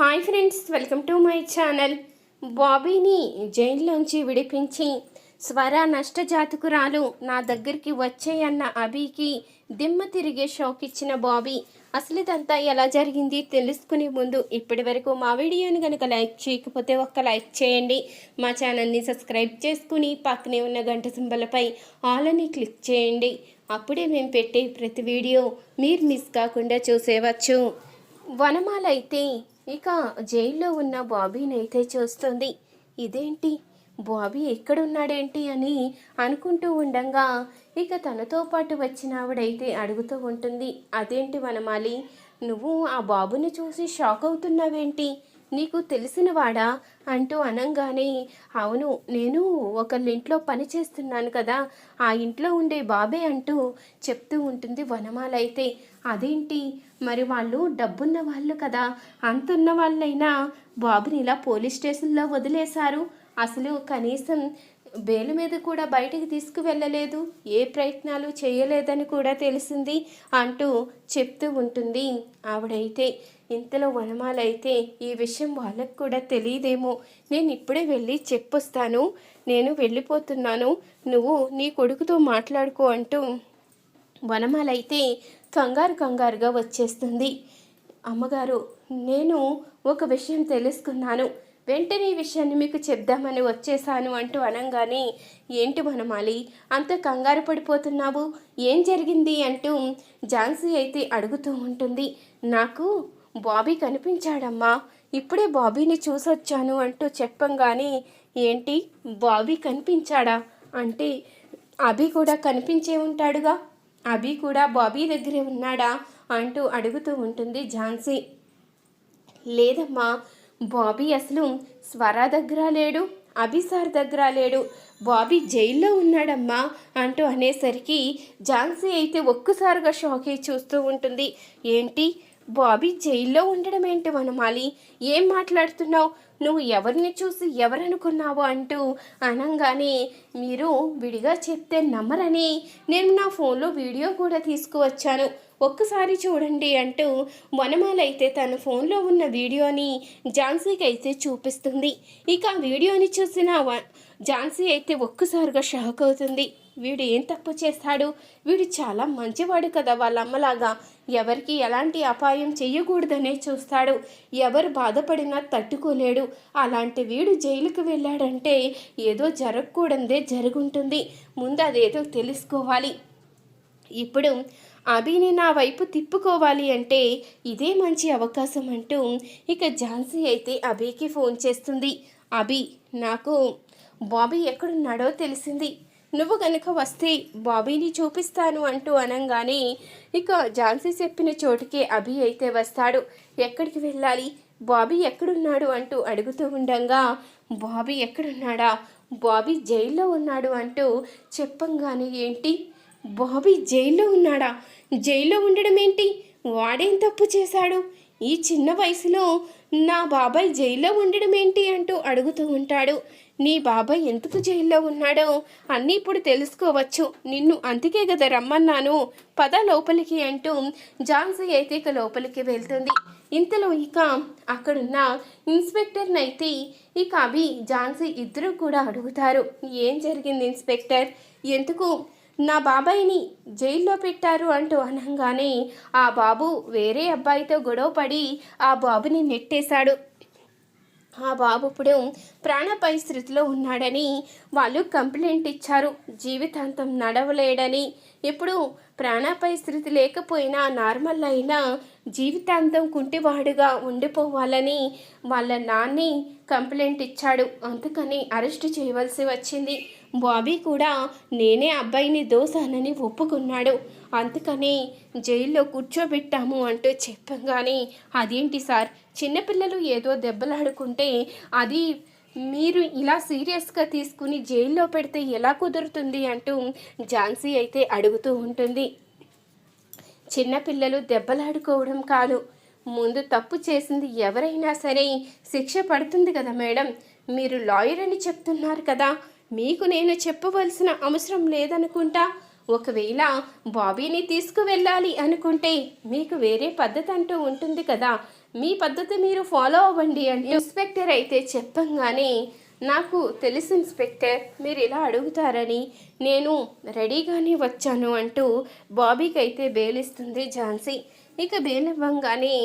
Hi friends welcome to my channel బాబీని జైల్లోంచి విడిపించి స్వర నష్టజాతకురాలు నా దగ్గరికి వచ్చేయన్న అభికి దిమ్మ తిరిగే షాక్ ఇచ్చిన బాబీ అసలు ఇదంతా ఎలా జరిగింది తెలుసుకునే ముందు ఇప్పటి వరకు మా వీడియోని కనుక లైక్ చేయకపోతే ఒక్క లైక్ చేయండి. మా ఛానల్ని సబ్స్క్రైబ్ చేసుకుని పక్కనే ఉన్న గంట సింబలపై ఆల్ అని క్లిక్ చేయండి. అప్పుడే మేము పెట్టే ప్రతి వీడియో మీరు మిస్ కాకుండా చూసేవచ్చు వనమాలైతే ఇక జైల్లో ఉన్న బాబీని అయితే చూస్తుంది. ఇదేంటి? బాబీ ఎక్కడున్నాడేంటి అని అనుకుంటూ ఉండంగా ఇక తనతో పాటు వచ్చిన ఆవిడైతే అడుగుతూ ఉంటుంది. అదేంటి వనమాలి? నువ్వు ఆ బాబుని చూసి షాక్ అవుతున్నావేంటి? నీకు తెలిసినవాడా? అంటూ అనంగానే అవును నేను ఒకళ్ళింట్లో పని చేస్తున్నాను కదా ఆ ఇంట్లో ఉండే బాబే అంటూ చెప్తూ ఉంటుంది వనమాల అయితే అదేంటి? మరి వాళ్ళు డబ్బున్న వాళ్ళు కదా. అంతున్న వాళ్ళైనా బాబుని ఇలా పోలీస్ స్టేషన్లో వదిలేశారు. అసలు కనీసం బెయిల్ మీద కూడా బయటికి తీసుకువెళ్ళలేదు. ఏ ప్రయత్నాలు చేయలేదని కూడా తెలిసింది అంటూ చెప్తూ ఉంటుంది ఆవిడైతే. ఇంతలో వనమాలైతే ఈ విషయం వాళ్ళకు కూడా తెలియదేమో. నేను ఇప్పుడే వెళ్ళి చెప్పొస్తాను. నేను వెళ్ళిపోతున్నాను. నువ్వు నీ కొడుకుతో మాట్లాడుకో అంటూ వనమాలైతే కంగారు కంగారుగా వచ్చేస్తుంది. అమ్మగారు నేను ఒక విషయం తెలుసుకున్నాను. వెంటనే ఈ విషయాన్ని మీకు చెప్దామని వచ్చేసాను అంటూ అనంగానే ఏంటి మనమాలి అంత కంగారు పడిపోతున్నావు? ఏం జరిగింది? అంటూ ఝాన్సీ అయితే అడుగుతూ ఉంటుంది. నాకు బాబీ కనిపించాడమ్మా ఇప్పుడే బాబీని చూసొచ్చాను అంటూ చెప్పంగానే ఏంటి బాబీ కనిపించాడా? అంటే అభి కూడా కనిపించే ఉంటాడుగా? అభి కూడా బాబీ దగ్గరే ఉన్నాడా? అంటూ అడుగుతూ ఉంటుంది ఝాన్సీ. లేదమ్మా బాబీ అసలు స్వర దగ్గర లేడు అభిసార్ దగ్గర లేడు. బాబీ జైల్లో ఉన్నాడమ్మా అంటూ అనేసరికి ఝాన్సీ అయితే ఒక్కసారిగా షాక్ అయి చూస్తూ ఉంటుంది. ఏంటి? బాబీ జైల్లో ఉండడం ఏంటి వనమాలి? ఏం మాట్లాడుతున్నావు? నువ్వు ఎవరిని చూసి ఎవరనుకున్నావు అంటూ అనంగానే మీరు విడిగా చెప్తే నమ్మరని నేను నా ఫోన్లో వీడియో కూడా తీసుకువచ్చాను. ఒక్కసారి చూడండి అంటూ వనమాలైతే తన ఫోన్లో ఉన్న వీడియోని ఝాన్సీకి అయితే చూపిస్తుంది. ఇక ఆ వీడియోని చూసిన వ- ఝాన్సీ అయితే ఒక్కసారిగా షాక్ అవుతుంది. వీడు ఏం తప్పు చేస్తాడు? వీడు చాలా మంచివాడు కదా వాళ్ళ అమ్మలాగా ఎవరికి ఎలాంటి అపాయం చేయకూడదనే చూస్తాడు. ఎవరు బాధపడినా తట్టుకోలేడు. అలాంటి వీడు జైలుకు వెళ్ళాడంటే ఏదో జరగకూడదే జరుగుంటుంది. ముందు అదేదో తెలుసుకోవాలి. ఇప్పుడు అభిని నా వైపు తిప్పుకోవాలి అంటే ఇదే మంచి అవకాశం అంటూ ఇక ఝాన్సీ అయితే అభికి ఫోన్ చేస్తుంది. అభి నాకు బాబీ ఎక్కడున్నాడో తెలిసింది. నువ్వు కనుక వస్తే బాబీని చూపిస్తాను అంటూ అనంగానే ఇక ఝాన్సీ చెప్పిన చోటుకే అభి అయితే వస్తాడు. ఎక్కడికి వెళ్ళాలి? బాబీ ఎక్కడున్నాడు అంటూ అడుగుతూ ఉండగా బాబీ ఎక్కడున్నాడా? బాబీ జైల్లో ఉన్నాడు అంటూ చెప్పంగానే ఏంటి? బాబీ జైల్లో ఉన్నాడా? జైల్లో ఉండడం ఏంటి? వాడేం తప్పు చేశాడు? ఈ చిన్న వయసులో నా బాబాయ్ జైల్లో ఉండడం ఏంటి అంటూ అడుగుతూ ఉంటాడు. నీ బాబాయ్ ఎందుకు జైల్లో ఉన్నాడో అన్నీ ఇప్పుడు తెలుసుకోవచ్చు. నిన్ను అందుకే కదా రమ్మన్నాను. పద లోపలికి అంటూ ఝాన్సీ అయితే ఇక లోపలికి వెళ్తుంది. ఇంతలో ఇక అక్కడున్న ఇన్స్పెక్టర్ని అయితే ఇక అభి ఝాన్సీ ఇద్దరు కూడా అడుగుతారు. ఏం జరిగింది ఇన్స్పెక్టర్? ఎందుకు? నా బాబాయిని జైల్లో పెట్టారు అంటూ అనగానే ఆ బాబు వేరే అబ్బాయితో గొడవపడి ఆ బాబుని నెట్టేశాడు. ఆ బాబు ఇప్పుడు ప్రాణపై స్థితిలో ఉన్నాడని వాళ్ళు కంప్లైంట్ ఇచ్చారు. జీవితాంతం నడవలేడని. ఇప్పుడు ప్రాణపై స్థితి లేకపోయినా నార్మల్ అయినా జీవితాంతం కుంటివాడుగా ఉండిపోవాలని వాళ్ళ నాన్ని కంప్లైంట్ ఇచ్చాడు. అందుకని అరెస్ట్ చేయవలసి వచ్చింది. బాబీ కూడా నేనే అబ్బాయిని దోశానని ఒప్పుకున్నాడు. అందుకని జైల్లో కూర్చోబెట్టాము అంటూ చెప్పంగానే అదేంటి సార్? చిన్నపిల్లలు ఏదో దెబ్బలాడుకుంటే అది మీరు ఇలా సీరియస్గా తీసుకుని జైల్లో పెడితే ఎలా కుదురుతుంది? అంటూ ఝాన్సీ అయితే అడుగుతూ ఉంటుంది. చిన్నపిల్లలు దెబ్బలాడుకోవడం కాదు. ముందు తప్పు చేసింది ఎవరైనా సరే శిక్ష పడుతుంది కదా మేడం. మీరు లాయర్ అని చెప్తున్నారు కదా. మీకు నేను చెప్పవలసిన అవసరం లేదనుకుంటా. ఒకవేళ బాబీని తీసుకువెళ్ళాలి అనుకుంటే మీకు వేరే పద్ధతి అంటూ ఉంటుంది కదా. మీ పద్ధతి మీరు ఫాలో అవ్వండి అని ఇన్స్పెక్టర్ అయితే చెప్పంగానే నాకు తెలుసు ఇన్స్పెక్టర్ మీరు ఇలా అడుగుతారని. నేను రెడీగానే వచ్చాను అంటూ బాబీకి అయితే బేలిస్తుంది ఝాన్సీ. ఇక బేలివ్వంగానే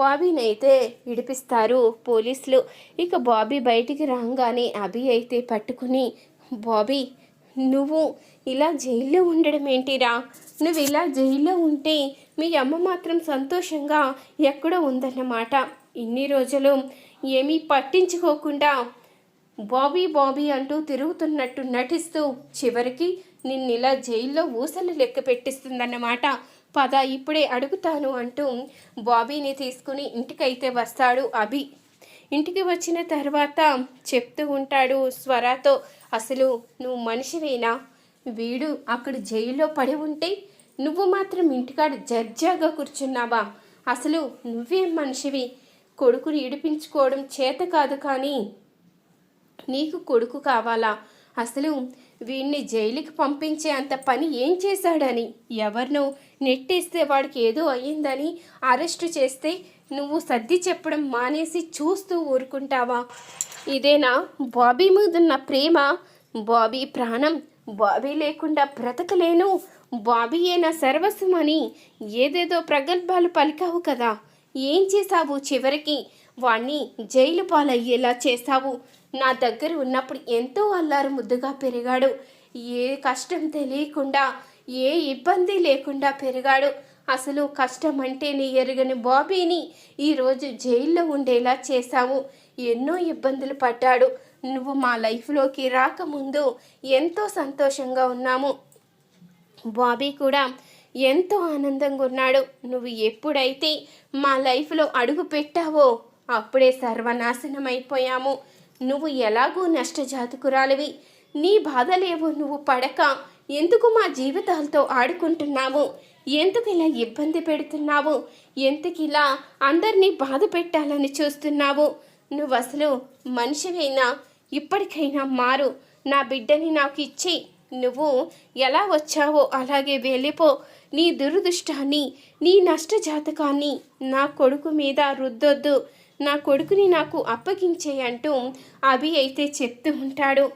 బాబీని అయితే విడిపిస్తారు పోలీసులు. ఇక బాబీ బయటికి రాగానే అభి అయితే పట్టుకుని బాబీ నువ్వు ఇలా జైల్లో ఉండడం ఏంటిరా? నువ్వు ఇలా జైల్లో ఉంటే మీ అమ్మ మాత్రం సంతోషంగా ఎక్కడో ఉందన్నమాట. ఇన్ని రోజులు ఏమీ పట్టించుకోకుండా బాబీ బాబీ అంటూ తిరుగుతున్నట్టు నటిస్తూ చివరికి నిన్ను ఇలా జైల్లో ఊసలు లెక్క పెట్టిస్తుందన్నమాట. పద ఇప్పుడే అడుగుతాను అంటూ బాబీని తీసుకుని ఇంటికైతే వస్తాడు అభి. ఇంటికి వచ్చిన తర్వాత చెప్తూ ఉంటాడు స్వరాతో అసలు నువ్వు మనిషివేనా? వీడు అక్కడ జైల్లో పడి ఉంటే నువ్వు మాత్రం ఇంటికాడ జర్జాగా కూర్చున్నావా? అసలు నువ్వేం మనిషివి? కొడుకుని ఇడిపించుకోవడం చేత కాదు కానీ నీకు కొడుకు కావాలా? అసలు వీడిని జైలుకి పంపించే అంత పని ఏం చేశాడని? ఎవరినో నెట్టేస్తే వాడికి ఏదో అయ్యిందని అరెస్టు చేస్తే నువ్వు సర్ది చెప్పడం మానేసి చూస్తూ ఊరుకుంటావా? ఇదేనా బాబీ మీదున్న ప్రేమ? బాబీ ప్రాణం? బాబీ లేకుండా బ్రతకలేను? బాబీయే నా సర్వస్వమని? ఏదేదో ప్రగల్భాలు పలికావు కదా? ఏం చేశావు చివరికి? వాణ్ణి జైలు పాలయ్యేలా చేశావు నా దగ్గర ఉన్నప్పుడు ఎంతో అల్లారు ముద్దుగా పెరిగాడు. ఏ కష్టం తెలియకుండా ఏ ఇబ్బంది లేకుండా పెరిగాడు. అసలు కష్టం అంటే నీ ఎరుగని బాబీని ఈరోజు జైల్లో ఉండేలా చేశావు. ఎన్నో ఇబ్బందులు పడ్డాడు. నువ్వు మా లైఫ్లోకి రాకముందు ఎంతో సంతోషంగా ఉన్నాము. బాబీ కూడా ఎంతో ఆనందంగా ఉన్నాడు. నువ్వు ఎప్పుడైతే మా లైఫ్లో అడుగు పెట్టావో అప్పుడే సర్వనాశనం అయిపోయాము. నువ్వు ఎలాగూ నష్టజాతకురాలివి. నీ బాధలేవో నువ్వు పడక. ఎందుకు మా జీవితాలతో ఆడుకుంటున్నావు? ఎందుకు ఇలా ఇబ్బంది పెడుతున్నావు? ఎందుకు ఇలా అందరినీ బాధ పెట్టాలని చూస్తున్నావు? నువ్వు అసలు మనిషివైనా ఇప్పటికైనా మారు. నా బిడ్డని నాకు ఇచ్చి నువ్వు ఎలా వచ్చావో అలాగే వెళ్ళిపో. నీ దురదృష్టాన్ని నీ నష్టజాతకాన్ని నా కొడుకు మీద రుద్దొద్దు. నా కొడుకుని నాకు అప్పగించే అంటూ అభి అయితే చెప్తూ ఉంటాడు.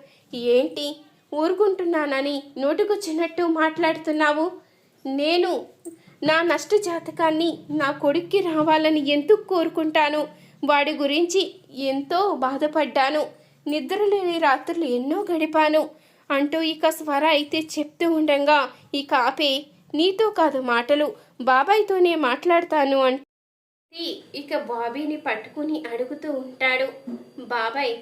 ఏంటి? ఊరుకుంటున్నానని నోటుకొచ్చినట్టు మాట్లాడుతున్నావు? నేను నా నష్ట జాతకాన్ని నా కొడుక్కి రావాలని ఎందుకు కోరుకుంటాను? వాడి గురించి ఎంతో బాధపడ్డాను. నిద్రలేని రాత్రులు ఎన్నో గడిపాను. అంటూ ఇక స్వర అయితే చెప్తూ ఉండగా ఇక ఆపే నీతో కాదు మాటలు బాబాయ్తోనే మాట్లాడతాను అంటూ ఇక బాబీని పట్టుకుని అడుగుతూ ఉంటాడు. బాబాయ్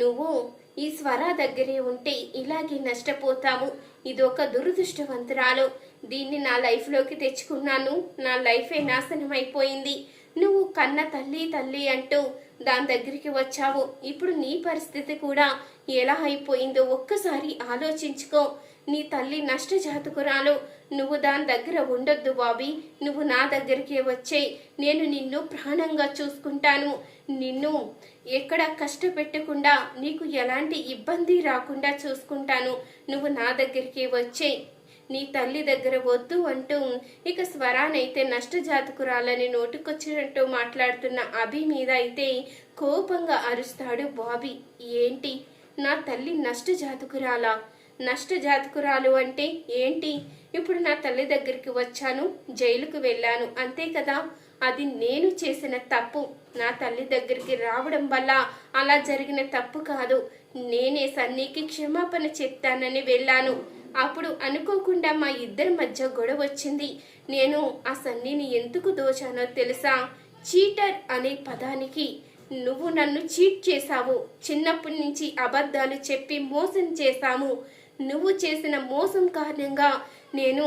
నువ్వు ఈ స్వర దగ్గరే ఉంటే ఇలాగే నష్టపోతాము. ఇది ఒక దురదృష్టవంతురాలు. దీన్ని నా లైఫ్లోకి తెచ్చుకున్నాను. నా లైఫే నాశనం అయిపోయింది నువ్వు కన్న తల్లి తల్లి అంటూ దాని దగ్గరికి వచ్చావు. ఇప్పుడు నీ పరిస్థితి కూడా ఎలా అయిపోయిందో ఒక్కసారి ఆలోచించుకో. నీ తల్లి నష్టజాతకురాలు. నువ్వు దాని దగ్గర ఉండొద్దు బాబీ. నువ్వు నా దగ్గరికే వచ్చేయి. నేను నిన్ను ప్రాణంగా చూసుకుంటాను. నిన్ను ఎక్కడ కష్టపెట్టకుండా నీకు ఎలాంటి ఇబ్బంది రాకుండా చూసుకుంటాను. నువ్వు నా దగ్గరికి వచ్చేయి. నీ తల్లి దగ్గర వద్దు అంటూ ఇక స్వరానైతే నష్టజాతకురాలని నోటుకొచ్చినట్టు మాట్లాడుతున్న అభి మీద అయితే కోపంగా అరుస్తాడు బాబీ. ఏంటి? నా తల్లి నష్టజాతకురాలా? నష్టజాతకురాలు అంటే ఏంటి? ఇప్పుడు నా తల్లి దగ్గరికి వచ్చాను జైలుకు వెళ్ళాను. అంతే కదా? అది నేను చేసిన తప్పు. నా తల్లి దగ్గరికి రావడం వల్ల అలా జరిగిన తప్పు కాదు. నేనే సన్నీకి క్షమాపణ చెప్తానని వెళ్ళాను. అప్పుడు అనుకోకుండా మా ఇద్దరి మధ్య గొడవ వచ్చింది. నేను ఆ సన్నీని ఎందుకు దోచానో తెలుసా? చీటర్ అనే పదానికి నువ్వు నన్ను చీట్ చేశావు. చిన్నప్పటి నుంచి అబద్ధాలు చెప్పి మోసం చేశాము. నువ్వు చేసిన మోసం కారణంగా నేను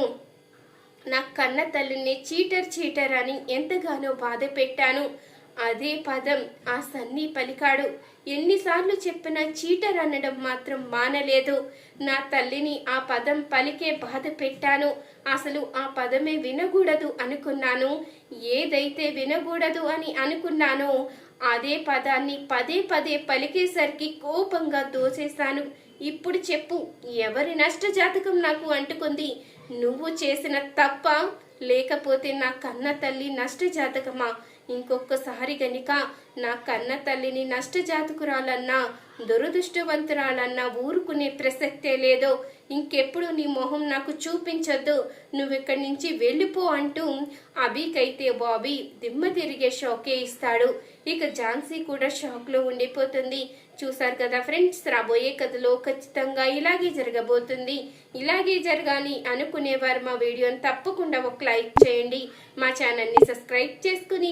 నా కన్న తల్లిని చీటర్ చీటర్ అని ఎంతగానో బాధ పెట్టాను. అదే పదం ఆ సన్నీ పలికాడు. ఎన్నిసార్లు చెప్పినా చీటర్ అనడం మాత్రం మానలేదు. నా తల్లిని ఆ పదం పలికే బాధ పెట్టాను. అసలు ఆ పదమే వినకూడదు అనుకున్నాను. ఏదైతే వినకూడదు అని అనుకున్నానో అదే పదాన్ని పదే పదే పలికేసరికి కోపంగా దోచేశాను ఇప్పుడు చెప్పు ఎవరి నష్ట జాతకం నాకు అంటుకుంది? నువ్వు చేసిన తప్ప? లేకపోతే నా కన్న తల్లి నష్ట జాతకమా ఇంకొకసారి గనుక నా కన్న తల్లిని నష్టజాతకురాలన్నా దురదృష్టవంతురాలన్నా ఊరుకునే ప్రసక్తే లేదో ఇంకెప్పుడు నీ మొహం నాకు చూపించొద్దు నువ్వు ఇక్కడి నుంచి వెళ్ళిపో అంటూ అభికైతే బాబీ దిమ్మ తిరిగే షాకే ఇస్తాడు. ఇక ఝాన్సీ కూడా షాక్లో ఉండిపోతుంది. చూసారు కదా ఫ్రెండ్స్ రాబోయే కథలో ఖచ్చితంగా ఇలాగే జరగబోతుంది. ఇలాగే జరగాలి అనుకునేవారు మా వీడియోని తప్పకుండా ఒక లైక్ చేయండి. మా ఛానల్ని సబ్స్క్రైబ్ చేసుకుని